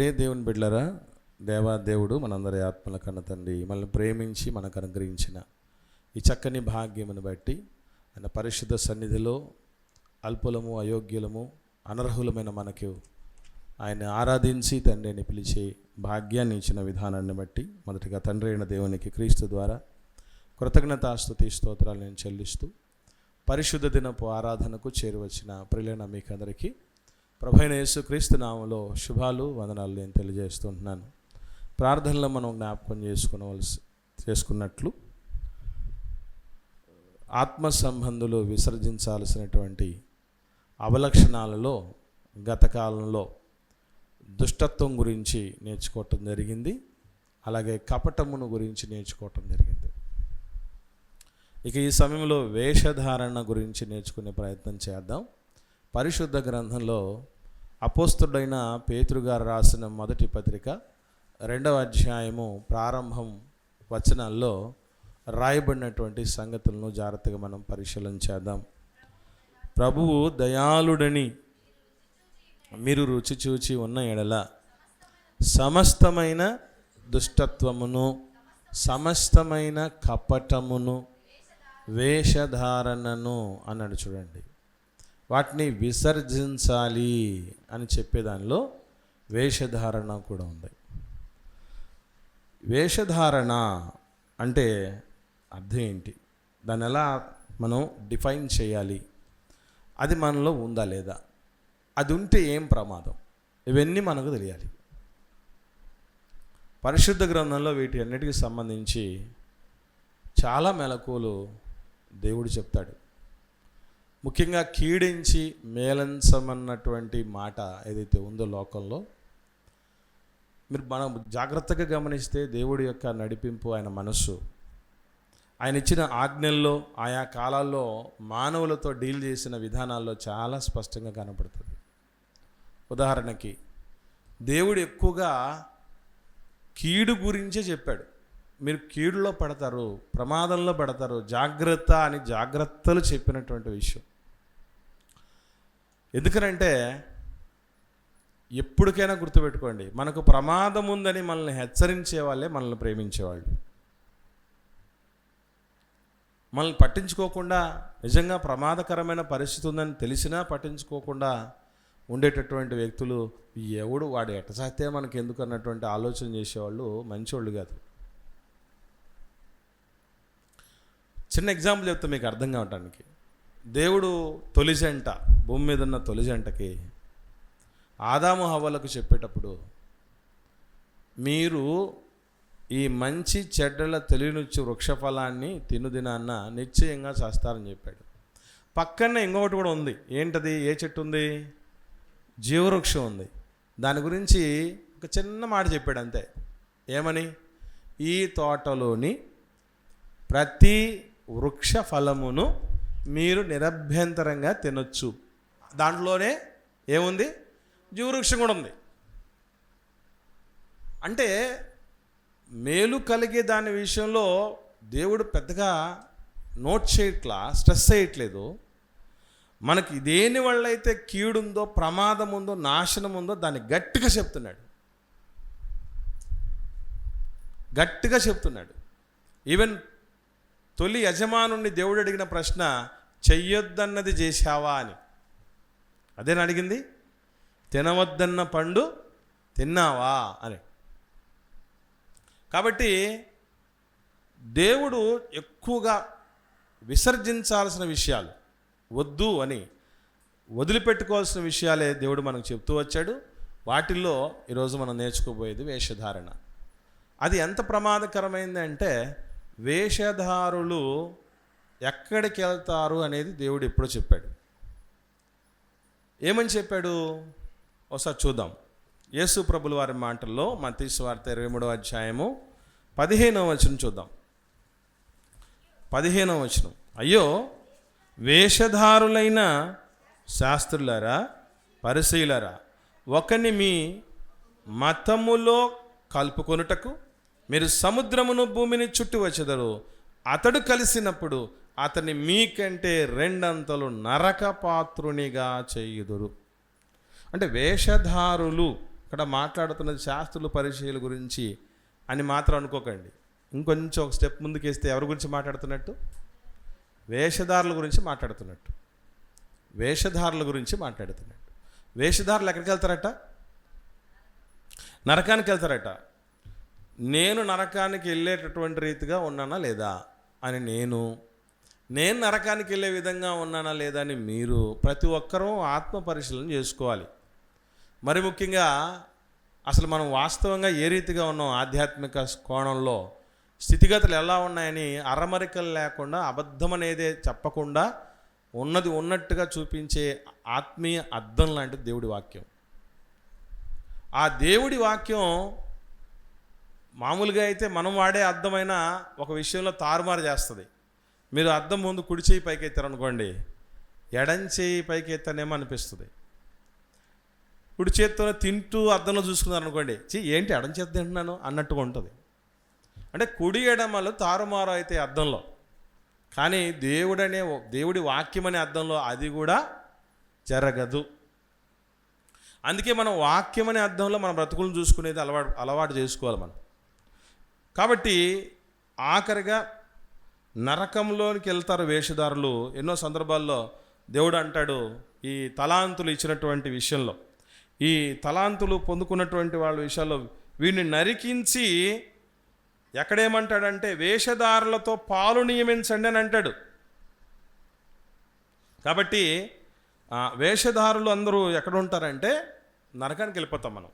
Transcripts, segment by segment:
ప్రే దేవుని బిడ్డలరా దేవా దేవుడు మనందరి ఆత్మల కన్న తండ్రి మనల్ని ప్రేమించి మనకు అనుగ్రహించిన ఈ చక్కని భాగ్యమును బట్టి ఆయన పరిశుద్ధ సన్నిధిలో అల్పులము అయోగ్యులము అనర్హులమైన మనకు ఆయన ఆరాధించి తండ్రిని పిలిచే భాగ్యాన్ని ఇచ్చిన విధానాన్ని బట్టి మొదటిగా తండ్రి అయిన దేవునికి క్రీస్తు ద్వారా కృతజ్ఞతాస్తుతి స్తోత్రాలు నేను చెల్లిస్తూ పరిశుద్ధ దినపు ఆరాధనకు చేరువచ్చిన ప్రియులైన మీకు అందరికీ ప్రభైన యేసు క్రీస్తు నామంలో శుభాలు వందనాలు నేను తెలియజేస్తుంటున్నాను ప్రార్థనలో మనం జ్ఞాపకం చేసుకునవలసి చేసుకున్నట్లు ఆత్మ సంబంధులు విసర్జించాల్సినటువంటి అవలక్షణాలలో గత కాలంలో దుష్టత్వం గురించి నేర్చుకోవటం జరిగింది. అలాగే కపటమును గురించి నేర్చుకోవటం జరిగింది. ఇక ఈ సమయంలో వేషధారణ గురించి నేర్చుకునే ప్రయత్నం చేద్దాం. పరిశుద్ధ గ్రంథంలో అపోస్తుడైన పేతురుగారు రాసిన మొదటి పత్రిక రెండవ అధ్యాయము ప్రారంభం వచనాల్లో రాయబడినటువంటి సంగతులను జాగ్రత్తగా మనం పరిశీలన చేద్దాం. ప్రభువు దయాళుడని మీరు రుచి చూచి ఉన్న ఎడల సమస్తమైన దుష్టత్వమును సమస్తమైన కపటమును వేషధారణను అన్నాడు చూడండి. వాటిని విసర్జించాలి అని చెప్పేదానిలో వేషధారణ కూడా ఉంది. వేషధారణ అంటే అర్థం ఏంటి? దాన్ని ఎలా మనం డిఫైన్ చేయాలి? అది మనలో ఉందా లేదా? అది ఉంటే ఏం ప్రమాదం? ఇవన్నీ మనకు తెలియాలి. పరిశుద్ధ గ్రంథంలో వీటి అన్నిటికీ సంబంధించి చాలా మెలకువలు దేవుడు చెప్తాడు. ముఖ్యంగా కీడించి మేలంచమన్నటువంటి మాట ఏదైతే ఉందో లోకంలో మీరు మనం జాగ్రత్తగా గమనిస్తే దేవుడి యొక్క నడిపింపు ఆయన మనస్సు. ఆయన ఇచ్చిన ఆజ్ఞల్లో ఆయా కాలాల్లో మానవులతో డీల్ చేసిన విధానాల్లో చాలా స్పష్టంగా కనపడుతుంది. ఉదాహరణకి దేవుడు ఎక్కువగా కీడు గురించే చెప్పాడు. మీరు కీడులో పడతారు ప్రమాదంలో పడతారు జాగ్రత్త అని జాగ్రత్తలు చెప్పినటువంటి విషయం. ఎందుకనంటే ఎప్పటికైనా గుర్తుపెట్టుకోండి మనకు ప్రమాదం ఉందని మనల్ని హెచ్చరించే వాళ్ళే మనల్ని ప్రేమించేవాళ్ళు మనల్ని పట్టించుకోకుండా నిజంగా ప్రమాదకరమైన పరిస్థితి ఉందని తెలిసినా పట్టించుకోకుండా ఉండేటటువంటి వ్యక్తులు ఎవడు వాడు ఎట్టసాగితే మనకి ఎందుకు అన్నటువంటి ఆలోచన చేసేవాళ్ళు మంచోళ్ళు కాదు. చిన్న ఎగ్జాంపుల్ చెప్తే మీకు అర్థం కావటానికి. దేవుడు తొలిజంట భూమి మీద ఉన్న తొలిజంటకి ఆదాము హవ్వలకు చెప్పేటప్పుడు మీరు ఈ మంచి చెడ్డల తెలియనుచ్చు వృక్షఫలాన్ని తినుదినాన్న నిశ్చయంగా చేస్తారని చెప్పాడు. పక్కనే ఇంకొకటి కూడా ఉంది. ఏంటది? ఏ చెట్టు ఉంది? జీవవృక్షం ఉంది. దాని గురించి ఒక చిన్న మాట చెప్పాడు అంతే. ఏమని? ఈ తోటలోని ప్రతి వృక్ష ఫలమును మీరు నిరభ్యంతరంగా తినొచ్చు. దాంట్లోనే ఏముంది? జీవవృక్షం కూడా ఉంది. అంటే మేలు కలిగే దాని విషయంలో దేవుడు పెద్దగా నోట్ చేయట్లా స్ట్రెస్ చేయట్లేదు. మనకి దేని వల్ల అయితే కీడుందో ప్రమాదం ఉందో నాశనం ఉందో దాన్ని గట్టిగా చెప్తున్నాడు. గట్టిగా చెప్తున్నాడు. ఈవెన్ తొలి యజమానుణ్ణి దేవుడు అడిగిన ప్రశ్న చెయ్యొద్దన్నది చేశావా? అని. అదేనా అడిగింది తినవద్దన్న పండు తిన్నావా? అని. కాబట్టి దేవుడు ఎక్కువగా విసర్జించాల్సిన విషయాలు వద్దు అని వదిలిపెట్టుకోవాల్సిన విషయాలే దేవుడు మనకు చెప్తూ వచ్చాడు. వాటిల్లో ఈరోజు మనం నేర్చుకోబోయేది వేషధారణ. అది ఎంత ప్రమాదకరమైంది అంటే వేషధారులు ఎక్కడికి వెళ్తారు అనేది దేవుడు ఎప్పుడో చెప్పాడు. ఏమని చెప్పాడు? ఒకసారి చూద్దాం. యేసు ప్రభుల వారి మాటల్లో మతీసు వార్త ఇరవై మూడవ అధ్యాయము పదిహేనవ వచనం చూద్దాం. పదిహేనవ వచనం. అయ్యో వేషధారులైన శాస్త్రులారా పరిశీలరా ఒకని మీ మతములో కలుపుకొనుటకు మీరు సముద్రమును భూమిని చుట్టి వచ్చేదరు. అతడు కలిసినప్పుడు అతని మీకంటే రెండంతలు నరకపాత్రునిగా చేయుదురు. అంటే వేషధారులు ఇక్కడ మాట్లాడుతున్నది శాస్త్రులు పరిచయాల గురించి అని మాత్రం అనుకోకండి. ఇంకొంచెం ఒక స్టెప్ ముందుకేస్తే ఎవరి గురించి మాట్లాడుతున్నట్టు? వేషధారుల గురించి మాట్లాడుతున్నట్టు. వేషధారుల గురించి మాట్లాడుతున్నట్టు. వేషధారులు ఎక్కడికి వెళ్తారట? నరకానికి వెళ్తారట. నేను నరకానికి వెళ్ళేటటువంటి రీతిగా ఉన్నానా లేదా అని నేను నేను నరకానికి వెళ్ళే విధంగా ఉన్నానా లేదా అని మీరు ప్రతి ఒక్కరూ ఆత్మ పరిశీలన చేసుకోవాలి. మరి ముఖ్యంగా అసలు మనం వాస్తవంగా ఏ రీతిగా ఉన్నాం ఆధ్యాత్మిక కోణంలో? స్థితిగతులు ఎలా ఉన్నాయని అరమరికలు లేకుండా అబద్ధం అనేదే చెప్పకుండా ఉన్నది ఉన్నట్టుగా చూపించే ఆత్మీయ అర్థం లాంటి దేవుడి వాక్యం. ఆ దేవుడి వాక్యం మామూలుగా అయితే మనం వాడే అర్థమైన ఒక విషయంలో తారుమారు చేస్తుంది. మీరు అద్దం ముందు కుడి చేయి పైకి ఎత్తారనుకోండి ఎడం చేయి పైకి ఎత్తానేమో అనిపిస్తుంది. కుడి చేత్తో తింటూ అద్దంలో చూసుకున్నారు అనుకోండి చీ ఏంటి ఎడం చేతి తింటున్నాను అన్నట్టుగా ఉంటుంది. అంటే కుడి ఎడమలు తారుమారు అయితే అద్దంలో. కానీ దేవుడనే దేవుడి వాక్యం అనే అర్థంలో అది కూడా జరగదు. అందుకే మనం వాక్యం అనే అర్థంలో మన బ్రతుకులను చూసుకునేది అలవాటు అలవాటు చేసుకోవాలి మనం. కాబట్టి ఆఖరిగా నరకంలోనికి వెళ్తారు వేషధారులు. ఎన్నో సందర్భాల్లో దేవుడు అంటాడు ఈ తలాంతులు ఇచ్చినటువంటి విషయంలో ఈ తలాంతులు పొందుకున్నటువంటి వాళ్ళ విషయాల్లో వీడిని నరికించి ఎక్కడేమంటాడంటే వేషధారులతో పాలు నియమించండి అని అంటాడు. కాబట్టి వేషధారులు అందరూ ఎక్కడ ఉంటారంటే నరకానికి వెళ్ళిపోతాం మనం.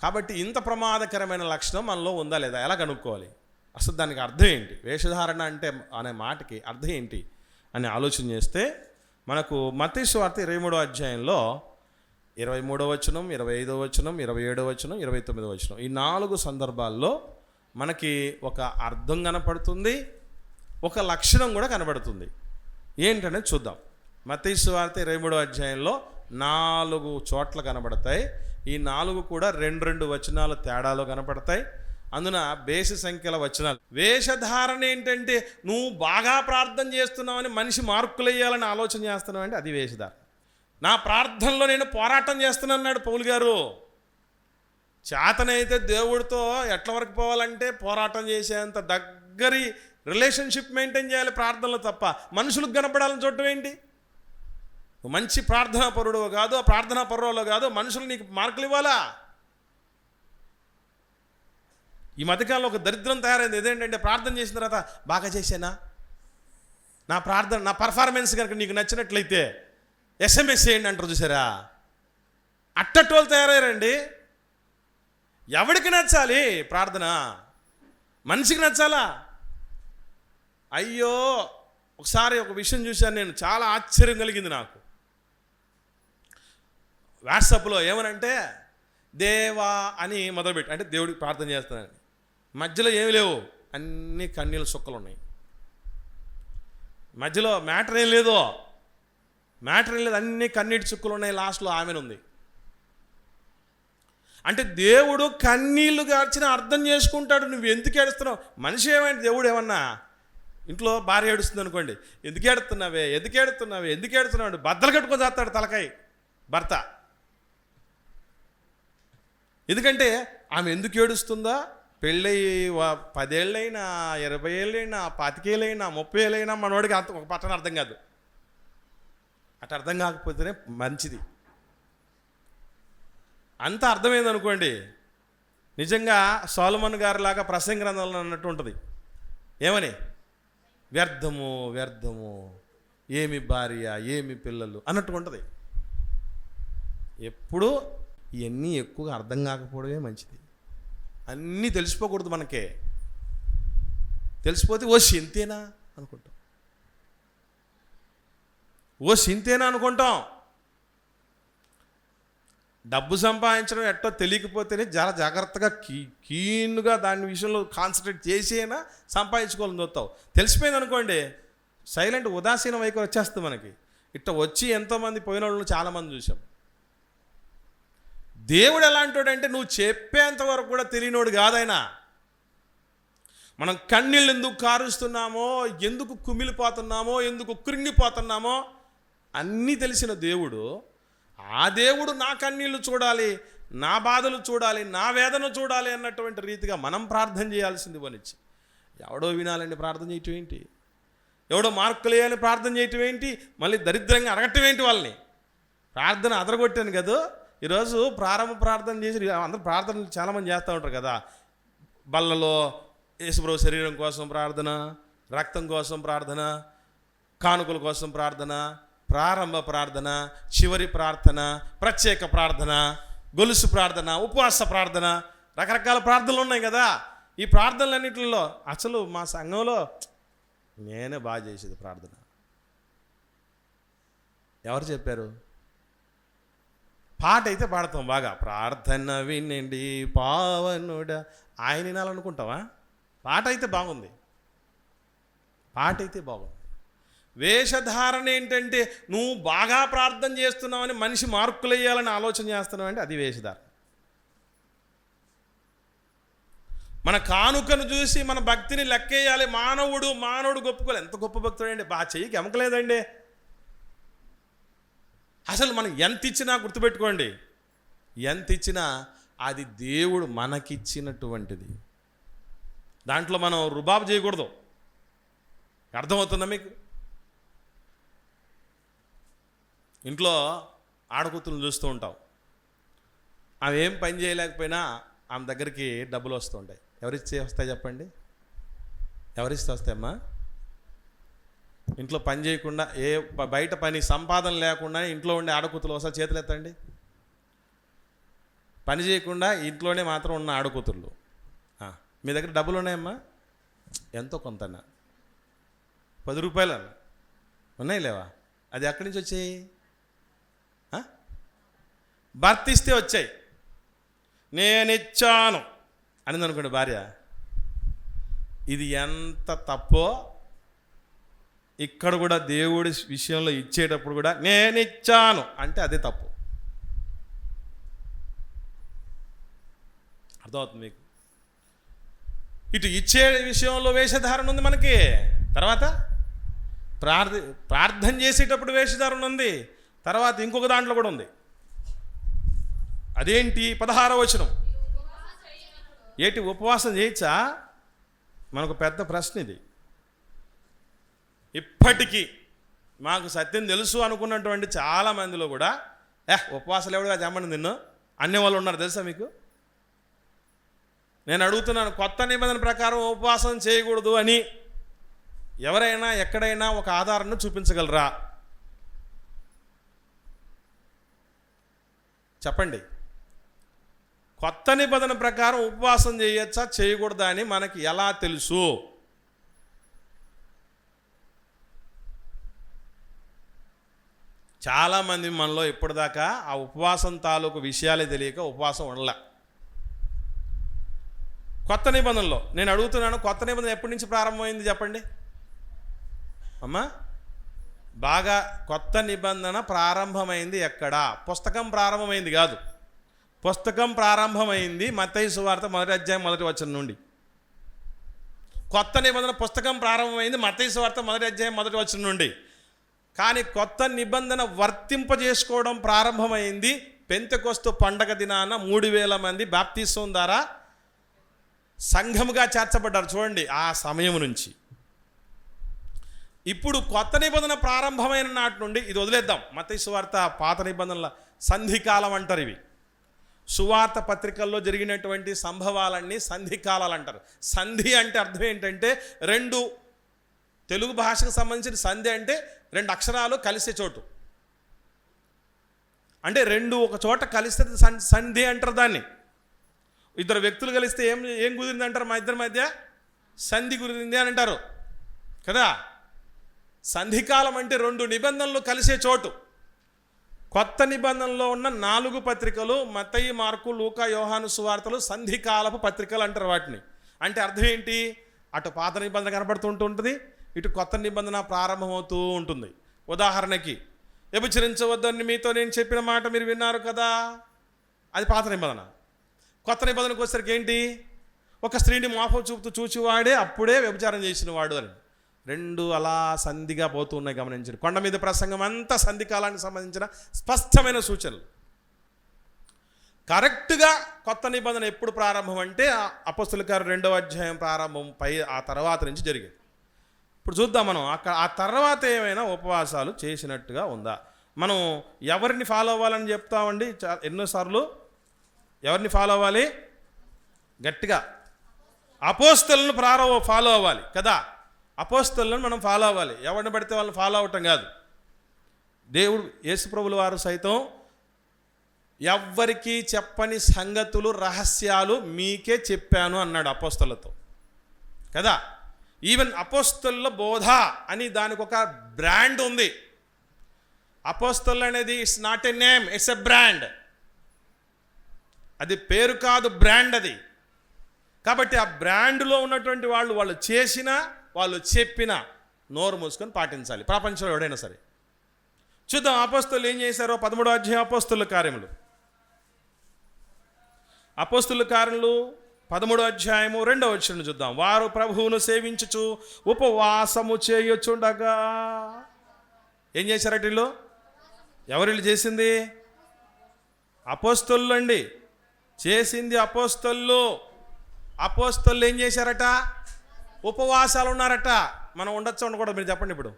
కాబట్టి ఇంత ప్రమాదకరమైన లక్షణం మనలో ఉందా లేదా? ఎలా కనుక్కోవాలి? అసలు దానికి అర్థం ఏంటి? వేషధారణ అంటే అనే మాటకి అర్థం ఏంటి అని ఆలోచన చేస్తే మనకు మతీశ్వార్త ఇరవై మూడో అధ్యాయంలో ఇరవై మూడో వచనం ఇరవై ఐదో వచనం ఇరవై ఏడో వచనం ఇరవై తొమ్మిదో వచనం ఈ నాలుగు సందర్భాల్లో మనకి ఒక అర్థం కనపడుతుంది ఒక లక్షణం కూడా కనబడుతుంది. ఏంటనేది చూద్దాం. మతీశ్వార్త ఇరవై మూడో అధ్యాయంలో నాలుగు చోట్ల కనబడతాయి. ఈ నాలుగు కూడా రెండు రెండు వచనాలు తేడాలు కనపడతాయి. అందున బేసి సంఖ్యల వచనాలు. వేషధారణ ఏంటంటే నువ్వు బాగా ప్రార్థన చేస్తున్నావని మనిషి మార్కులు వేయాలని ఆలోచన చేస్తున్నావు అంటే అది వేషధారణ. నా ప్రార్థనలో నేను పోరాటం చేస్తున్నాడు పౌలు గారు. చేతనైతే దేవుడితో ఎట్ల వరకు పోవాలంటే పోరాటం చేసేంత దగ్గరి రిలేషన్షిప్ మెయింటైన్ చేయాలి ప్రార్థనలు తప్ప. మనుషులకు కనపడాలని చూడటం ఏంటి? నువ్వు మంచి ప్రార్థనా పరుడు కాదు ప్రార్థనా పరులో కాదు మనుషులు నీకు మార్కులు ఇవ్వాలా? ఈ మధ్యకాలంలో ఒక దరిద్రం తయారైంది. ఏదేంటంటే ప్రార్థన చేసిన తర్వాత బాగా చేశానా? నా ప్రార్థన నా పర్ఫార్మెన్స్ కనుక నీకు నచ్చినట్లయితే ఎస్ఎంఎస్ చేయండి అంటారు చూసారా? అట్టటోళ్ళు తయారయ్యారండి. ఎవడికి నచ్చాలి ప్రార్థన? మనిషికి నచ్చాలా? అయ్యో ఒకసారి ఒక విషయం చూశాను నేను చాలా ఆశ్చర్యం కలిగింది నాకు. వాట్సాప్లో ఏమనంటే దేవా అని మొదలుపెట్టి. అంటే దేవుడికి ప్రార్థన చేస్తానని మధ్యలో ఏమి లేవు. అన్ని కన్నీళ్ళ సుక్కలు ఉన్నాయి. మధ్యలో మ్యాటర్ ఏం లేదు మ్యాటర్ ఏం లేదు. అన్ని కన్నీటి చుక్కలు ఉన్నాయి. లాస్ట్లో ఆమెనుంది అంటే దేవుడు కన్నీళ్ళు గార్చిన అర్థం చేసుకుంటాడు. నువ్వు ఎందుకు ఏడుస్తున్నావు? మనిషి ఏమైంది దేవుడు ఏమన్నా? ఇంట్లో భార్య ఏడుస్తుంది అనుకోండి. ఎందుకు ఏడుతున్నావే ఎందుకు ఏడుతున్నావే ఎందుకు ఏడుతున్నావు బద్దలు కట్టుకొని చేస్తాడు తలకాయ. భర్త. ఎందుకంటే ఆమె ఎందుకు ఏడుస్తుందా? పెళ్ళయి పదేళ్ళైనా ఇరవై ఏళ్ళైనా పాతికేళ్ళైనా ముప్పై ఏళ్ళైనా మనవాడికి అంత ఒక పట్టణ అర్థం కాదు. అటు అర్థం కాకపోతేనే మంచిది. అంత అర్థమైందనుకోండి నిజంగా సోలమన్ గారిలాగా ప్రసంగ గ్రంథంలో అన్నట్టు ఉంటుంది. ఏమని? వ్యర్థము వ్యర్థము ఏమి భార్య ఏమి పిల్లలు అన్నట్టు ఉంటుంది. ఎప్పుడూ ఇవన్నీ ఎక్కువగా అర్థం కాకపోవడమే మంచిది. అన్నీ తెలిసిపోకూడదు మనకే. తెలిసిపోతే ఓ సింతేనా అనుకుంటాం. ఓ సింతేనా అనుకుంటాం. డబ్బు సంపాదించడం ఎట్టో తెలియకపోతేనే చాలా జాగ్రత్తగా కీ కీన్గా దాని విషయంలో కాన్సన్ట్రేట్ చేసేనా సంపాదించుకోవాలని చూస్తావు. తెలిసిపోయింది అనుకోండి సైలెంట్ ఉదాసీన వైఖరి వచ్చేస్తుంది మనకి. ఇట్ట వచ్చి ఎంతోమంది పోయిన వాళ్ళు చాలామంది చూసాం. దేవుడు ఎలాంటోడంటే నువ్వు చెప్పేంత వరకు కూడా తెలియనోడు కాదైనా. మనం కన్నీళ్ళు ఎందుకు కారుస్తున్నామో ఎందుకు కుమిలిపోతున్నామో ఎందుకు కృంగిపోతున్నామో అన్నీ తెలిసిన దేవుడు. ఆ దేవుడు నా కన్నీళ్ళు చూడాలి నా బాధలు చూడాలి నా వేదన చూడాలి అన్నటువంటి రీతిగా మనం ప్రార్థన చేయాల్సింది వనిచ్చి ఎవడో వినాలని ప్రార్థన చేయటం ఏంటి? ఎవడో మార్కులు వేయాలని ప్రార్థన చేయటం ఏంటి? మళ్ళీ దరిద్రంగా అడగటం ఏంటి వాళ్ళని? ప్రార్థన అదరగొట్టాను కదా? ఈరోజు ప్రారంభ ప్రార్థన చేసి అందరూ ప్రార్థనలు చాలామంది చేస్తూ ఉంటారు కదా. బల్లలో యేసుప్రభు శరీరం కోసం ప్రార్థన రక్తం కోసం ప్రార్థన కానుకల కోసం ప్రార్థన ప్రారంభ ప్రార్థన చివరి ప్రార్థన ప్రత్యేక ప్రార్థన గొలుసు ప్రార్థన ఉపవాస ప్రార్థన రకరకాల ప్రార్థనలు ఉన్నాయి కదా. ఈ ప్రార్థనలన్నింటిలో అసలు మా సంఘంలో నేనే బాగా చేసేది ప్రార్థన. ఎవరు చెప్పారు? పాట అయితే పాడతాం బాగా. ప్రార్థన వినండి పావనుడ. ఆయన వినాలనుకుంటావా? పాట అయితే బాగుంది. పాట అయితే బాగుంది. వేషధారణ ఏంటంటే నువ్వు బాగా ప్రార్థన చేస్తున్నావని మనిషి మార్కులేయాలని ఆలోచన చేస్తున్నావు అంటే అది వేషధారణ. మన కానుకను చూసి మన భక్తిని లెక్కేయాలి. మానవుడు మానవుడు గొప్పకోవాలి ఎంత గొప్ప భక్తుడు అండి బాగా చెయ్యికి ఎమకలేదండి అసలు మనం ఎంత ఇచ్చినా గుర్తుపెట్టుకోండి. ఎంత ఇచ్చినా అది దేవుడు మనకిచ్చినటువంటిది. దాంట్లో మనం రుబాబు చేయకూడదు. అర్థమవుతుందా మీకు? ఇంట్లో ఆడకూతులను చూస్తూ ఉంటాం. ఆమె ఏం పని చేయలేకపోయినా ఆమె దగ్గరికి డబ్బులు వస్తుంటాయి ఎవరిచ్చే వస్తాయి చెప్పండి? ఎవరిస్తే వస్తాయమ్మా? ఇంట్లో పని చేయకుండా ఏ బయట పని సంపాదన లేకుండా ఇంట్లో ఉండే ఆడకూతులు ఒకసారి చేతులు ఎత్తండి. పని చేయకుండా ఇంట్లోనే మాత్రం ఉన్న ఆడకూతుర్లు. మీ దగ్గర డబ్బులు ఉన్నాయమ్మా? ఎంతో కొంతనా పది రూపాయలు ఉన్నాయి లేవా? అది ఎక్కడి నుంచి వచ్చాయి? భర్త ఇస్తే వచ్చాయి. నేనిచ్చాను. అని అనుకోండి భార్య ఇది ఎంత తప్పో ఇక్కడ కూడా దేవుడి విషయంలో ఇచ్చేటప్పుడు కూడా నేను ఇచ్చాను అంటే అదే తప్పు. అర్థమవుతుంది మీకు? ఇటు ఇచ్చే విషయంలో వేషధారణ ఉంది మనకి. తర్వాత ప్రార్థ ప్రార్థన చేసేటప్పుడు వేషధారణ ఉంది. తర్వాత ఇంకొక దాంట్లో కూడా ఉంది. అదేంటి? పదహార వచనం. ఏటి ఉపవాసం చేయొచ్చా? మనకు పెద్ద ప్రశ్న ఇది. ఇప్పటికీ మాకు సత్యం తెలుసు అనుకున్నటువంటి చాలా మందిలో కూడా ఏ ఉపవాసాలు ఎవడుగా చెప్పండి నిన్ను? అన్ని వాళ్ళు ఉన్నారు తెలుసా మీకు? నేను అడుగుతున్నాను కొత్త నిబంధన ప్రకారం ఉపవాసం చేయకూడదు అని ఎవరైనా ఎక్కడైనా ఒక ఆధారాన్ని చూపించగలరా? చెప్పండి. కొత్త నిబంధన ప్రకారం ఉపవాసం చేయొచ్చా చేయకూడదా అని మనకి ఎలా తెలుసు? చాలామంది మనలో ఇప్పటిదాకా ఆ ఉపవాసం తాలూకు విషయాలే తెలియక ఉపవాసం ఉండలే. కొత్త నిబంధనలో నేను అడుగుతున్నాను కొత్త నిబంధన ఎప్పటి నుంచి ప్రారంభమైంది చెప్పండి? అమ్మా బాగా కొత్త నిబంధన ప్రారంభమైంది ఎక్కడా? పుస్తకం ప్రారంభమైంది కాదు. పుస్తకం ప్రారంభమైంది మత్తయి సువార్త మొదటి అధ్యాయం మొదటి వచనం నుండి. కొత్త నిబంధన పుస్తకం ప్రారంభమైంది మత్తయి సువార్త మొదటి అధ్యాయం మొదటి వచనం నుండి. కానీ కొత్త నిబంధన వర్తింపజేసుకోవడం ప్రారంభమైంది. పెంతకొస్తు పండగ దినాన మూడు వేల మంది బాప్తీసం ద్వారా సంఘముగా చేర్చబడ్డారు. చూడండి ఆ సమయం నుంచి. ఇప్పుడు కొత్త నిబంధన ప్రారంభమైన నాటి నుండి ఇది వదిలేద్దాం. మత సువార్త పాత నిబంధనల సంధికాలం అంటారు ఇవి. సువార్త పత్రికల్లో జరిగినటువంటి సంభవాలన్నీ సంధికాలాలు అంటారు. సంధి అంటే అర్థం ఏంటంటే రెండు తెలుగు భాషకు సంబంధించిన సంధి అంటే రెండు అక్షరాలు కలిసే చోటు. అంటే రెండు ఒక చోట కలిస్తే సంధి అంటారు దాన్ని. ఇద్దరు వ్యక్తులు కలిస్తే ఏం ఏం కుదిరింది అంటారు మా ఇద్దరి మధ్య? సంధి కుదిరింది అని అంటారు. కదా? సంధికాలం అంటే రెండు నిబంధనలు కలిసే చోటు. కొత్త నిబంధనలో ఉన్న నాలుగు పత్రికలు మతయి మార్కు లూకా యోహాను సువార్తలు సంధికాలపు పత్రికలు అంటారు వాటిని. అంటే అర్థం ఏంటి? అటు పాత నిబంధన కనబడుతూ ఉంటుంది ఇటు కొత్త నిబంధన ప్రారంభమవుతూ ఉంటుంది. ఉదాహరణకి వ్యభిచరించవద్దని మీతో నేను చెప్పిన మాట మీరు విన్నారు కదా? అది పాత నిబంధన. కొత్త నిబంధనకు వచ్చేసరికి ఏంటి? ఒక స్త్రీని మోపం చూపుతూ చూచివాడే అప్పుడే వ్యభిచారం చేసిన వాడు అని. రెండు అలా సంధిగా పోతున్నాయి గమనించండి. కొండ మీద ప్రసంగం అంతా సంధి కాలానికి సంబంధించిన స్పష్టమైన సూచనలు. కరెక్ట్గా కొత్త నిబంధన ఎప్పుడు ప్రారంభం అంటే అపస్తుల గారు రెండవ అధ్యాయం ప్రారంభం పై ఆ తర్వాత నుంచి జరిగింది. ఇప్పుడు చూద్దాం మనం. అక్కడ ఆ తర్వాత ఏమైనా ఉపవాసాలు చేసినట్టుగా ఉందా? మనం ఎవరిని ఫాలో అవ్వాలని చెప్తామండి? చా- ఎన్నోసార్లు? ఎవరిని ఫాలో అవ్వాలి? గట్టిగా. అపోస్తలను ప్రారంభ ఫాలో అవ్వాలి కదా? అపోస్తలను మనం ఫాలో అవ్వాలి. ఎవరిని పడితే వాళ్ళని ఫాలో అవటం కాదు. దేవుడు యేసుప్రభుల వారు సైతం ఎవ్వరికీ చెప్పని సంగతులు రహస్యాలు మీకే చెప్పాను అన్నాడు అపోస్తలతో. కదా? ఈవెన్ అపోస్తల బోధ అని దానికి ఒక బ్రాండ్ ఉంది. అపోస్తల్ అనేది it's not a name it's a brand అది పేరు కాదు బ్రాండ్ అది. కాబట్టి ఆ బ్రాండ్లో ఉన్నటువంటి వాళ్ళు వాళ్ళు చేసిన వాళ్ళు చెప్పిన నోరు మూసుకొని పాటించాలి. ప్రపంచంలో ఎవడైనా సరే. చూద్దాం అపోస్తులు ఏం చేశారో పదమూడో అధ్యాయం అపోస్తుల కార్యములు. అపోస్తుల కార్యములు పదమూడో అధ్యాయము రెండవ వచ్చిన చూద్దాం. వారు ప్రభువును సేవించుచు ఉపవాసము చేయొచ్చుండగా ఏం చేశారట వీళ్ళు? ఎవరు వీళ్ళు చేసింది? అపోస్తలు అండి. చేసింది అపోస్తలు అపోస్తలు ఏం చేశారట? ఉపవాసాలు ఉన్నారట. మనం ఉండొచ్చు ఉండకూడదు మీరు చెప్పండి ఇప్పుడు.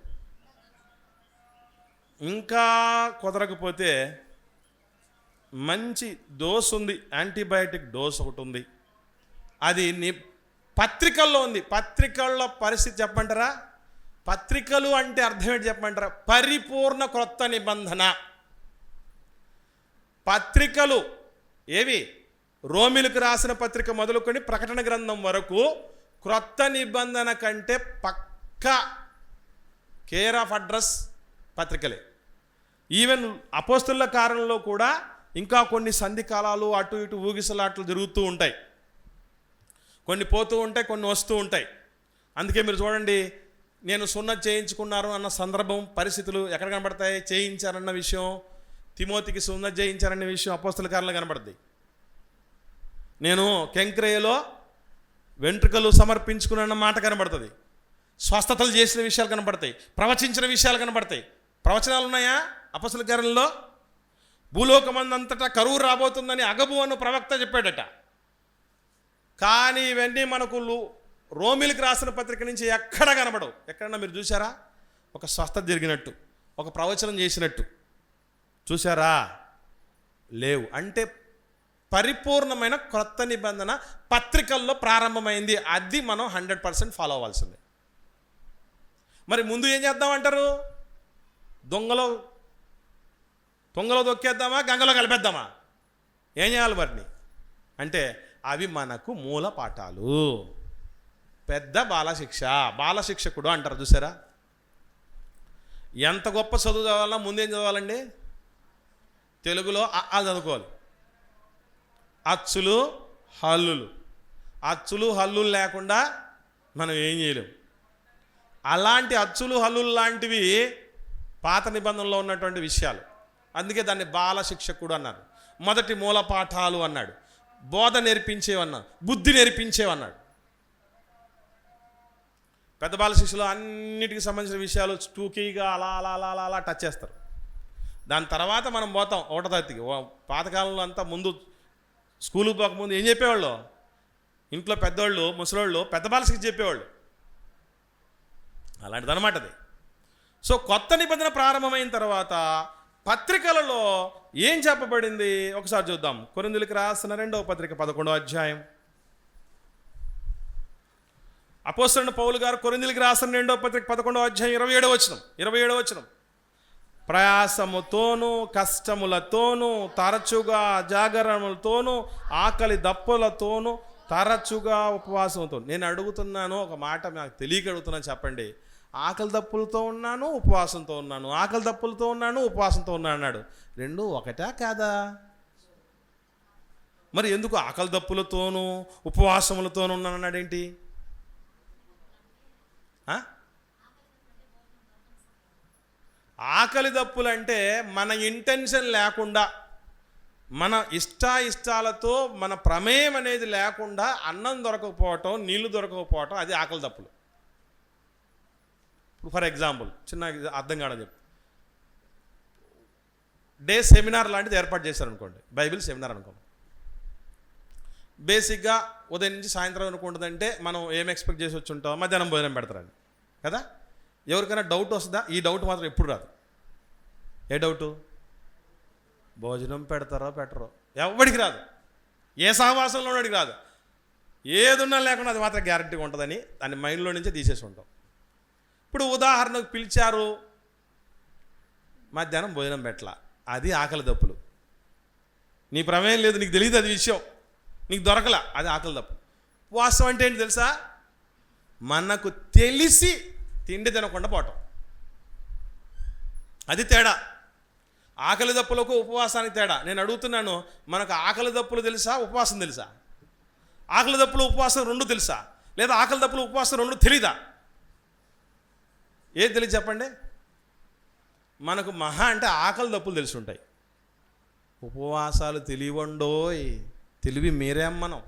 ఇంకా కుదరకపోతే మంచి డోస్ ఉంది. యాంటీబయాటిక్ డోస్ ఒకటి ఉంది. అది నీ పత్రికల్లో ఉంది. పత్రికల్లో పరిస్థితి చెప్పమంటారా? పత్రికలు అంటే అర్థం ఏంటి చెప్పమంటారా? పరిపూర్ణ క్రొత్త నిబంధన. పత్రికలు ఏవి? రోమిలకు రాసిన పత్రిక మొదలుకొని ప్రకటన గ్రంథం వరకు క్రొత్త నిబంధన కంటే పక్క కేర్ ఆఫ్ అడ్రస్ పత్రికలే. ఈవెన్ అపోస్తుల కారణంలో కూడా ఇంకా కొన్ని సంధికాలాలు అటు ఇటు ఊగిసలాట్లు జరుగుతూ ఉంటాయి. కొన్ని పోతూ ఉంటాయి కొన్ని వస్తూ ఉంటాయి. అందుకే మీరు చూడండి నేను సున్నతి చేయించుకున్నారు అన్న సందర్భం పరిస్థితులు ఎక్కడ కనబడతాయి? చేయించారన్న విషయం తిమోతికి సున్నతి చేయించారన్న విషయం అపోస్తుల కాలంలో కనబడుద్ది. నేను కెంక్రేయలో వెంట్రుకలు సమర్పించుకున్న మాట కనబడుతుంది. స్వస్థతలు చేసిన విషయాలు కనబడతాయి. ప్రవచించిన విషయాలు కనబడతాయి. ప్రవచనాలు ఉన్నాయా అపసల కాలంలో భూలోకమందంతటా కరువు రాబోతుందని అగబు అను ప్రవక్త చెప్పాడట. కానీ ఇవన్నీ మనకు రోమిలికి రాసిన పత్రిక నుంచి ఎక్కడ కనబడవు. ఎక్కడన్నా మీరు చూసారా ఒక స్వస్థత జరిగినట్టు ఒక ప్రవచనం చేసినట్టు. చూసారా లేవు. అంటే పరిపూర్ణమైన క్రొత్త నిబంధన పత్రికల్లో ప్రారంభమైంది. అది మనం హండ్రెడ్ పర్సెంట్ ఫాలో అవ్వాల్సిందే. మరి ముందు ఏం చేద్దామంటారు దొంగలో దొంగలో దొక్కేద్దామా? గంగలో కలిపేద్దామా? ఏం చేయాలి వారిని అంటే అవి మనకు మూల పాఠాలు. పెద్ద బాలశిక్ష. బాలశిక్షకుడు అంటారు చూసారా? ఎంత గొప్ప చదువు చదవాలన్నా ముందేం చదవాలండి? తెలుగులో అ చదువుకోవాలి. అచ్చులు హల్లులు. అచ్చులు హల్లులు లేకుండా మనం ఏం చేయలేం. అలాంటి అచ్చులు హల్లులు లాంటివి పాత నిబంధనలో ఉన్నటువంటి విషయాలు. అందుకే దాన్ని బాలశిక్షకుడు అన్నారు. మొదటి మూల పాఠాలు అన్నాడు. బోధ నేర్పించేవన్నా బుద్ధి నేర్పించేవన్నాడు. పెద్ద బాల శిష్యులు అన్నిటికి సంబంధించిన విషయాలు టూకీగా అలా అలా అలా అలా అలా టచ్ చేస్తారు. దాని తర్వాత మనం పోతాం ఒకటో తరగతికి. పాతకాలంలో అంతా ముందు స్కూల్కి పోకముందు ఏం చెప్పేవాళ్ళు? ఇంట్లో పెద్దోళ్ళు ముసలోళ్ళు పెద్ద బాలశిక్ష చెప్పేవాళ్ళు. అలాంటిదన్నమాట అది. సో కొత్త నిబంధన ప్రారంభమైన తర్వాత పత్రికలలో ఏం చెప్పబడింది? ఒకసారి చూద్దాం. కొరిందులకి రాసిన రెండవ పత్రిక పదకొండవ అధ్యాయం. అపోసరణ పౌలు గారు కొరిందులకి రాసిన రెండవ పత్రిక పదకొండవ అధ్యాయం ఇరవై ఏడవ వచనం. ఇరవై ఏడవ వచనం. ప్రయాసముతోనూ కష్టములతోనూ తరచుగా జాగరణలతోనూ ఆకలి దప్పులతోనూ తరచుగా ఉపవాసంతో నేను అడుగుతున్నాను ఒక మాట నాకు తెలియక అడుగుతున్నాను చెప్పండి. ఆకలి దప్పులతో ఉన్నాను ఉపవాసంతో ఉన్నాను. ఆకలి దప్పులతో ఉన్నాను ఉపవాసంతో ఉన్నాను అన్నాడు. రెండు ఒకటా కాదా? మరి ఎందుకు ఆకలి దప్పులతోనూ ఉపవాసములతోనూ ఉన్నాను అన్నాడేంటి? ఆకలి దప్పులు అంటే మన ఇంటెన్షన్ లేకుండా మన ఇష్టాయిష్టాలతో మన ప్రమేయం అనేది లేకుండా అన్నం దొరకకపోవటం నీళ్ళు దొరకకపోవటం అది ఆకలి దప్పులు. ఫర్ ఎగ్జాంపుల్ చిన్న అర్థం కాడ చెప్పు. డే సెమినార్ లాంటిది ఏర్పాటు చేశారు అనుకోండి బైబిల్ సెమినార్ అనుకోండి. బేసిక్గా ఉదయం నుంచి సాయంత్రం వరకు ఉంటుందంటే మనం ఏం ఎక్స్పెక్ట్ చేసి వచ్చి ఉంటాం మధ్యాహ్నం భోజనం పెడతారని కదా? ఎవరికైనా డౌట్ వస్తుందా? ఈ డౌట్ మాత్రం ఎప్పుడు రాదు. ఏ డౌటు? భోజనం పెడతారో పెట్టరో? ఎవడికి రాదు. ఏ సహవాసంలో రాదు. ఏదున్నా లేకుండా అది మాత్రం గ్యారంటీగా ఉంటుందని దాన్ని మైండ్లో నుంచే తీసేసి ఉంటాం. ఇప్పుడు ఉదాహరణకు పిలిచారు? మధ్యాహ్నం భోజనం పెట్టాల. అది ఆకలి దప్పులు. నీ ప్రమేయం లేదు నీకు తెలియదు అది విషయం. నీకు దొరకల అది ఆకలి దప్పు. ఉపవాసం అంటే ఏంటి తెలుసా? మనకు తెలిసి తిండి తినకుండా పోవటం. అది తేడా. ఆకలి దప్పులకు ఉపవాసానికి తేడా. నేను అడుగుతున్నాను మనకు ఆకలి దప్పులు తెలుసా ఉపవాసం తెలుసా? ఆకలి దప్పులు ఉపవాసం రెండు తెలుసా? లేదా ఆకలి దప్పులు ఉపవాసం రెండు తెలీదా? ఏది తెలియదు చెప్పండి? మనకు మహా అంటే ఆకలి తప్పులు తెలిసి ఉంటాయి ఉపవాసాలు తెలివండోయ్ తెలివి మీరేం మనం?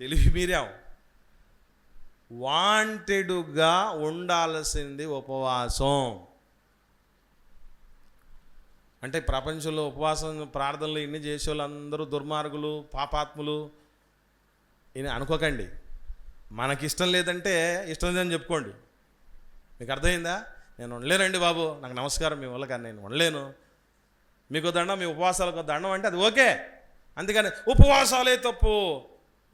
తెలివి మీరాం? వాంటెడుగా ఉండాల్సింది ఉపవాసం. అంటే ప్రపంచంలో ఉపవాసం ప్రార్థనలు ఇన్ని చేసే వాళ్ళందరూ దుర్మార్గులు పాపాత్ములు. ఇని అనుకోకండి. మనకి ఇష్టం లేదంటే ఇష్టం లేదని చెప్పుకోండి. మీకు అర్థమైందా? నేను ఉండలేనండి బాబు. నాకు నమస్కారం మీ వల్ల కానీ నేను ఉండలేను మీకు దండం మీ ఉపవాసాలకు దండం అంటే అది ఓకే. అందుకని ఉపవాసాలే తప్పు.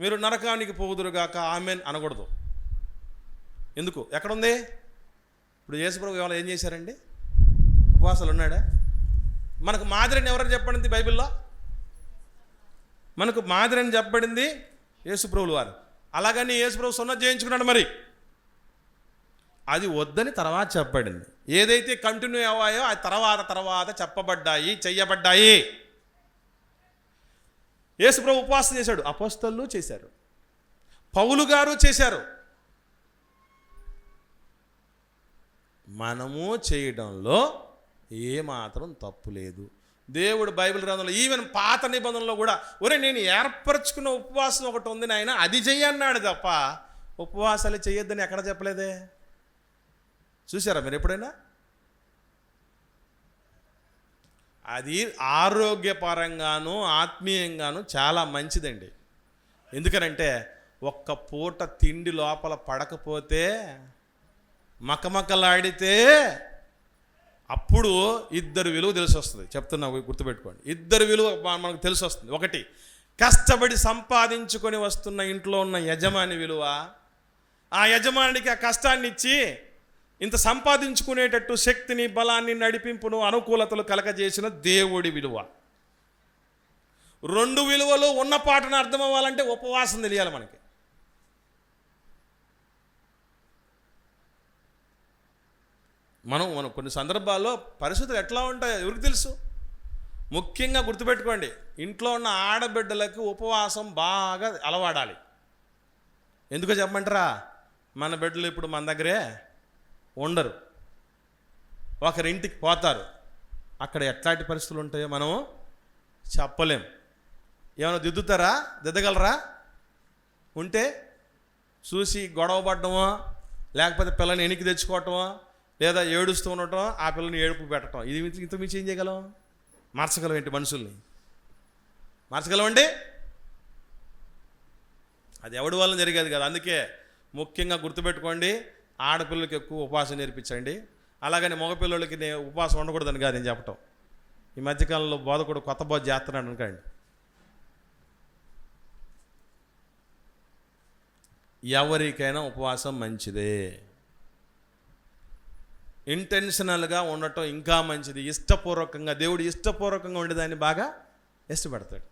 మీరు నరకానికి పోదురుగాక ఆమెన్ అనకూడదు. ఎందుకు? ఎక్కడుంది? ఇప్పుడు యేసుప్రభు ఎవరు ఏం చేశారండి? ఉపవాసాలు ఉన్నాడా? మనకు మాదిరిని ఎవరని చెప్పబడింది బైబిల్లో? మనకు మాదిరిని చెప్పబడింది యేసుప్రభులు వారు. అలాగని యేసుప్రభు సున్న చేయించుకున్నాడు మరి. అది వద్దని తర్వాత చెప్పబడింది. ఏదైతే కంటిన్యూ అవ్వాయో ఆ తర్వాత తర్వాత చెప్పబడ్డాయి చెయ్యబడ్డాయి. యేసుప్రభు ఉపవాసం చేశాడు. అపోస్తలు చేశారు. పౌలు గారు చేశారు. మనము చేయడంలో ఏమాత్రం తప్పు లేదు. దేవుడు బైబిల్ గ్రంథంలో ఈవెన్ పాత నిబంధనలో కూడా ఒరే నేను ఏర్పరచుకున్న ఉపవాసం ఒకటి ఉంది నాయన అది చెయ్యన్నాడు తప్ప ఉపవాసాలు చేయొద్దని ఎక్కడ చెప్పలేదే? చూసారా మీరు ఎప్పుడైనా? అది ఆరోగ్యపరంగాను ఆత్మీయంగాను చాలా మంచిదండి. ఎందుకనంటే ఒక్క పూట తిండి లోపల పడకపోతే మకమకలాడితే అప్పుడు ఇద్దరు విలువ తెలిసి వస్తుంది చెప్తున్నా గుర్తుపెట్టుకోండి. ఇద్దరు విలువ మనకు తెలిసి వస్తుంది ఒకటి కష్టపడి సంపాదించుకొని వస్తున్న ఇంట్లో ఉన్న యజమాని విలువ ఆ యజమానికి ఆ కష్టాన్ని ఇచ్చి ఇంత సంపాదించుకునేటట్టు శక్తిని బలాన్ని నడిపింపును అనుకూలతలు కలగజేసిన దేవుడి విలువ. రెండు విలువలు ఉన్న పాటను అర్థం అవ్వాలంటే ఉపవాసం తెలియాలి మనకి. మనం మనం కొన్ని సందర్భాల్లో పరిస్థితులు ఎట్లా ఉంటాయో ఎవరికి తెలుసు? ముఖ్యంగా గుర్తుపెట్టుకోండి ఇంట్లో ఉన్న ఆడబిడ్డలకు ఉపవాసం బాగా అలవాడాలి. ఎందుకో చెప్పమంటారా? మన బిడ్డలు ఇప్పుడు మన దగ్గరే ఉండరు. ఒకరింటికి పోతారు. అక్కడ ఎట్లాంటి పరిస్థితులు ఉంటాయో మనం చెప్పలేం. ఏమైనా దిద్దుతారా? దిద్దగలరా? ఉంటే చూసి గొడవ పడ్డమో లేకపోతే పిల్లని ఎనికి తెచ్చుకోవటమో లేదా ఏడుస్తూ ఉండటం ఆ పిల్లని ఏడుపు పెట్టడం ఇది ఇంత- మించి ఏం చేయగలం? మార్చగలం ఏంటి మనుషుల్ని? మార్చగలమండి అది ఎవడి వల్ల జరిగేది కదా. అందుకే ముఖ్యంగా గుర్తుపెట్టుకోండి ఆడపిల్లలకి ఎక్కువ ఉపవాసం నేర్పించండి. అలాగని మగపిల్లలకి నేను ఉపవాసం ఉండకూడదని కాదు నేను చెప్పటం. ఈ మధ్యకాలంలో బోధకుడు కొత్త బోధ చేస్తున్నాడు అనుకోండి. ఎవరికైనా ఉపవాసం మంచిదే. ఇంటెన్షనల్గా ఉండటం ఇంకా మంచిది. ఇష్టపూర్వకంగా దేవుడు ఇష్టపూర్వకంగా ఉండేదాన్ని బాగా ఇష్టపడతాడు.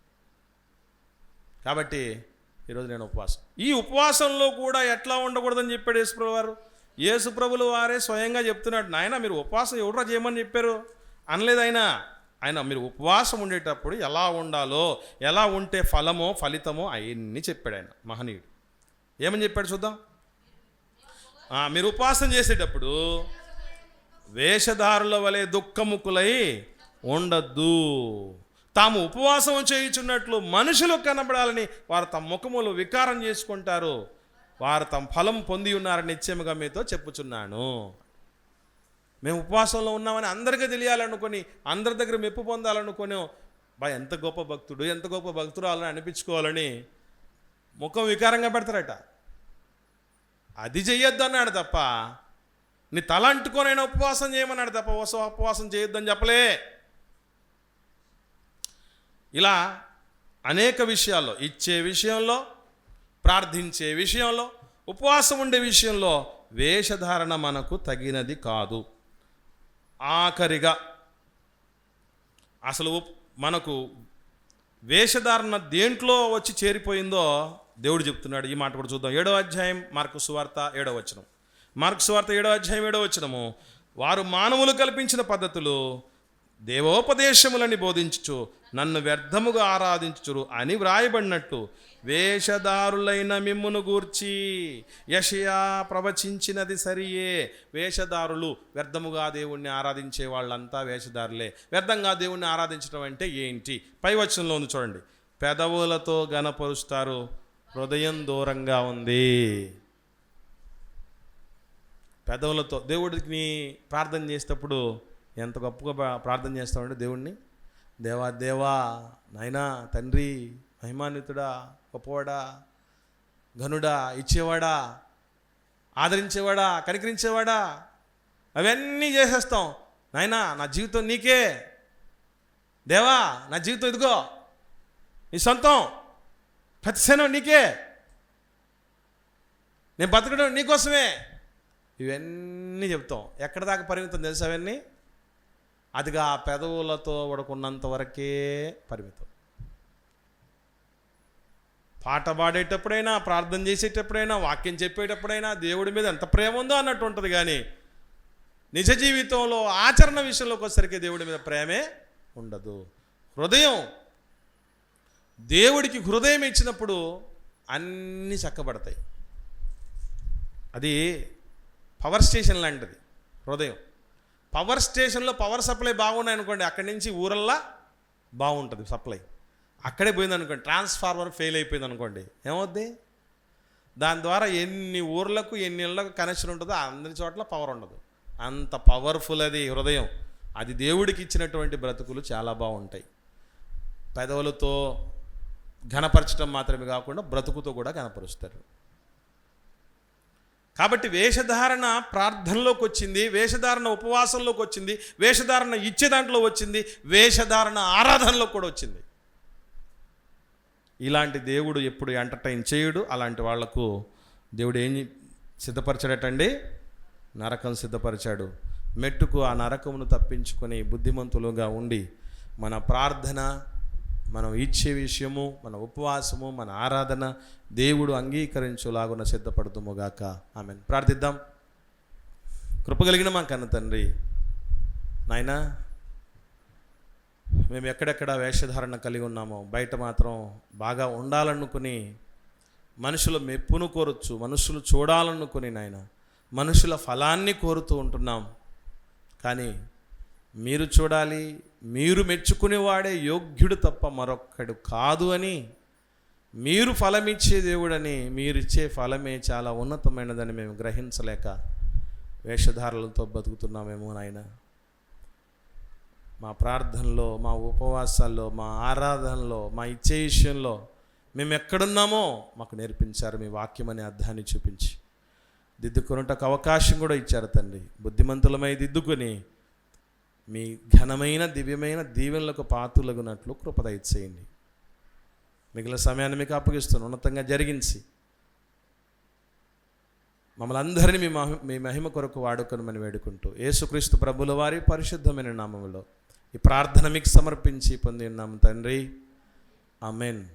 కాబట్టి ఈరోజు నేను ఉపవాసం. ఈ ఉపవాసంలో కూడా ఎట్లా ఉండకూడదని చెప్పాడు యేసుప్రభు వారు యేసుప్రభులు వారే స్వయంగా చెప్తున్నాడు నాయన మీరు ఉపవాసం ఎవడరా చేయమని చెప్పారు? అనలేదు ఆయన. ఆయన మీరు ఉపవాసం ఉండేటప్పుడు ఎలా ఉండాలో ఎలా ఉంటే ఫలమో ఫలితమో అవన్నీ చెప్పాడు ఆయన మహనీయుడు. ఏమని చెప్పాడు చూద్దాం. మీరు ఉపవాసం చేసేటప్పుడు వేషధారుల వలె దుఃఖముకులై ఉండద్దు. తాము ఉపవాసం చేయుచున్నట్లు మనుషులు కనబడాలని వారు తమ ముఖములు వికారం చేసుకుంటారు. వారు తమ ఫలం పొంది ఉన్నారని నిశ్చయముగా మీతో చెప్పుచున్నాను. మేము ఉపవాసంలో ఉన్నామని అందరికీ తెలియాలనుకొని అందరి దగ్గర మెప్పు పొందాలనుకొని బా ఎంత గొప్ప భక్తుడు ఎంత గొప్ప భక్తుడు అనిపించుకోవాలని ముఖం వికారంగా పెడతారట. అది చెయ్యొద్దు అన్నాడు తప్ప నీ తల అంటుకోనైనా ఉపవాసం చేయమన్నాడు తప్ప ఉపవాసం చేయొద్దని చెప్పలే. ఇలా అనేక విషయాల్లో ఇచ్చే విషయంలో ప్రార్థించే విషయంలో ఉపవాసం ఉండే విషయంలో వేషధారణ మనకు తగినది కాదు. ఆఖరిగా అసలు మనకు వేషధారణ దేంట్లో వచ్చి చేరిపోయిందో దేవుడు చెప్తున్నాడు. ఈ మాట కూడా చూద్దాం. ఏడో అధ్యాయం మార్కు సువార్త ఏడో వచనం. మార్క్స్ వార్త ఏడో అధ్యాయం ఏడో వచ్చినము వారు మానవులు కల్పించిన పద్ధతులు దేవోపదేశములని బోధించుచు నన్ను వ్యర్థముగా ఆరాధించుచురు అని వ్రాయబడినట్టు వేషధారులైన మిమ్మును గూర్చి యషయా ప్రవచించినది సరియే. వేషధారులు వ్యర్థముగా దేవుణ్ణి ఆరాధించే వాళ్ళంతా వేషధారులే. వ్యర్థంగా దేవుణ్ణి ఆరాధించడం అంటే ఏంటి? పైవచనంలో ఉంది చూడండి. పెదవులతో గనపరుస్తారు హృదయం దూరంగా ఉంది. పెదవులతో దేవుడికి ప్రార్థన చేసేటప్పుడు ఎంత గొప్పగా ప్రార్థన చేస్తామంటే దేవుణ్ణి దేవా దేవా నాయనా తండ్రి మహిమాన్వితుడా గొప్పవాడా ఘనుడా ఇచ్చేవాడా ఆదరించేవాడా కనికరించేవాడా అవన్నీ చేసేస్తాం. నాయనా నా జీవితం నీకే. దేవా నా జీవితం ఇదిగో. నీ సొంతం. ప్రతి క్షణం నీకే. నేను బతకడం నీకోసమే ఇవన్నీ చెప్తాం. ఎక్కడ దాకా పరిమితం తెలుసు అవన్నీ? అదిగా పెదవులతో పడుకున్నంత వరకే పరిమితం. పాట పాడేటప్పుడైనా ప్రార్థన చేసేటప్పుడైనా వాక్యం చెప్పేటప్పుడైనా దేవుడి మీద ఎంత ప్రేమ ఉందో అన్నట్టు ఉంటుంది కానీ నిజ జీవితంలో ఆచరణ విషయంలోకి వచ్చేసరికి దేవుడి మీద ప్రేమే ఉండదు. హృదయం దేవుడికి హృదయం ఇచ్చినప్పుడు అన్నీ చక్కబడతాయి. అది పవర్ స్టేషన్ లాంటిది హృదయం. పవర్ స్టేషన్లో పవర్ సప్లై బాగున్నాయి అనుకోండి అక్కడి నుంచి ఊరల్లా బాగుంటుంది సప్లై. అక్కడే పోయింది అనుకోండి ట్రాన్స్ఫార్మర్ ఫెయిల్ అయిపోయింది అనుకోండి ఏమవుద్ది? దాని ద్వారా ఎన్ని ఊర్లకు ఎన్ని ఇళ్ళకు కనెక్షన్ ఉంటుందో అందరి చోట్ల పవర్ ఉండదు. అంత పవర్ఫుల్ అది హృదయం. అది దేవుడికి ఇచ్చినటువంటి బ్రతుకులు చాలా బాగుంటాయి. పెదవులతో ఘనపరచడం మాత్రమే కాకుండా బ్రతుకుతో కూడా కనపరుస్తారు కాబట్టి వేషధారణ ప్రార్థనలోకి వచ్చింది వేషధారణ ఉపవాసంలోకి వచ్చింది వేషధారణ ఇచ్చే దాంట్లో వచ్చింది వేషధారణ ఆరాధనలో కూడా వచ్చింది. ఇలాంటి దేవుడు ఎప్పుడు ఎంటర్టైన్ చేయడు అలాంటి వాళ్ళకు దేవుడు ఏం సిద్ధపరచాడటండి? నరకం సిద్ధపరిచాడు. మెట్టుకు ఆ నరకమును తప్పించుకొని బుద్ధిమంతులుగా ఉండి మన ప్రార్థన మనం ఇచ్చే విషయము మన ఉపవాసము మన ఆరాధన దేవుడు అంగీకరించులాగున సిద్ధపడుతుముగాక ఆమె ప్రార్థిద్దాం. కృపగలిగిన మా కన్న తండ్రి. నాయనా మేము ఎక్కడెక్కడ వేషధారణ కలిగి ఉన్నామో బయట మాత్రం బాగా ఉండాలనుకుని మనుషుల మెప్పును కోరొచ్చు మనుషులు చూడాలనుకుని నాయన మనుషుల ఫలాన్ని కోరుతూ ఉంటున్నాం. కానీ మీరు చూడాలి మీరు మెచ్చుకునేవాడే యోగ్యుడు తప్ప మరొక్కడు కాదు అని మీరు ఫలమిచ్చే దేవుడని మీరిచ్చే ఫలమే చాలా ఉన్నతమైనదని మేము గ్రహించలేక వేషధారలతో బతుకుతున్నామేమో నాయన. మా ప్రార్థనలో మా ఉపవాసాల్లో మా ఆరాధనలో మా ఇచ్చే విషయంలో మేము ఎక్కడున్నామో మాకు నేర్పించారు మీ వాక్యం అనే అర్థాన్ని చూపించి. దిద్దుకొనుటకు అవకాశం కూడా ఇచ్చారు తండ్రి. బుద్ధిమంతులమై దిద్దుకొని మీ ఘనమైన దివ్యమైన దీవెనలకు పాత్రలగునట్లు కృపద ఇచ్చేయండి మిగిలిన సమయాన్ని మీకు అప్పగిస్తాను ఉన్నతంగా జరిగించి మమ్మల్ని అందరినీ మీ మహి మీ మహిమ కొరకు వాడుకొనమని వేడుకుంటూ యేసుక్రీస్తు ప్రభుల వారి పరిశుద్ధమైన నామంలో ఈ ప్రార్థన మీకు సమర్పించి పొంది ఉన్నాము తండ్రి. ఆమెన్.